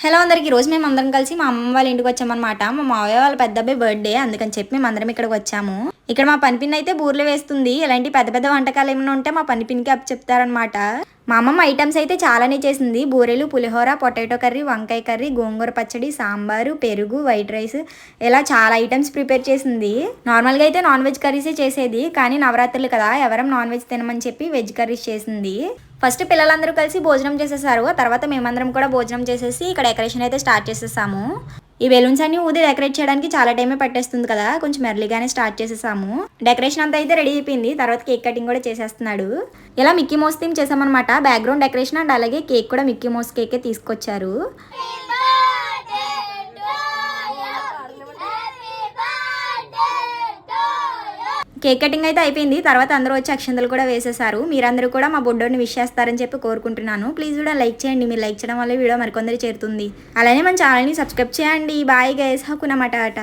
Hello అందరికి రోజు మేము అందరం కలిసి మా అమ్మ వాళ్ళ ఇంటికి వచ్చామన్నమాట. మా మావయ్య వాళ్ళ పెద్ద అబ్బాయి బర్త్డే అందుకని చెప్పి మేము అందరం ఇక్కడికి వచ్చాము. ఇక్కడ మా పనిపిన్ అయితే బూర్లు వేస్తుంది. ఇలాంటి పెద్ద పెద్ద వంటకాలు ఏమైనా ఉంటే మా పనిపిన్కి అప్పు చెప్తారనమాట మా అమ్మమ్మ ఐటమ్స్ అయితే చాలానే చేసింది. బూరెలు పులిహోర పొటాటో కర్రీ వంకాయ కర్రీ గోంగూర పచ్చడి సాంబారు పెరుగు వైట్ రైస్ ఇలా చాలా ఐటమ్స్ ప్రిపేర్ చేసింది. నార్మల్గా అయితే నాన్ వెజ్ కర్రీసే చేసేది కానీ నవరాత్రులు కదా ఎవరం నాన్ వెజ్ తినమని చెప్పి వెజ్ కర్రీస్ చేసింది. ఫస్ట్ పిల్లలందరూ కలిసి భోజనం చేసేసారు. ఆ తర్వాత మేమందరం కూడా భోజనం చేసేసి ఇక్కడ డెకరేషన్ అయితే స్టార్ట్ చేసేసాము. ఈ బెలూన్స్ అన్ని ఊది డెకరేట్ చేయడానికి చాలా టైమే పట్టేస్తుంది కదా కొంచెం ఎర్లీగానే స్టార్ట్ చేసేసాము. డెకరేషన్ అంతా అయితే రెడీ అయిపోయింది. తర్వాత కేక్ కటింగ్ కూడా చేసేస్తున్నాడు. ఇలా మిక్కీ మోస్ థీమ్ చేసామన్నమాట. బ్యాక్గ్రౌండ్ డెకరేషన్ అండ్ అలాగే కేక్ కూడా మిక్కీ మోస్ కేకే తీసుకొచ్చారు. కేక్ కటింగ్ అయితే అయిపోయింది. తర్వాత అందరూ వచ్చి అక్షంతలు కూడా వేసేసారు మీరందరూ కూడా మా బొడ్డోని విష్ చేస్తారని చెప్పి కోరుకుంటున్నాను. ప్లీజ్ కూడా లైక్ చేయండి. మీరు లైక్ చేయడం వల్ల వీడియో మరికొందరు చేరుతుంది. అలానే మన ఛానల్ని సబ్స్క్రైబ్ చేయండి. Bye guys. హకునమాట ఆట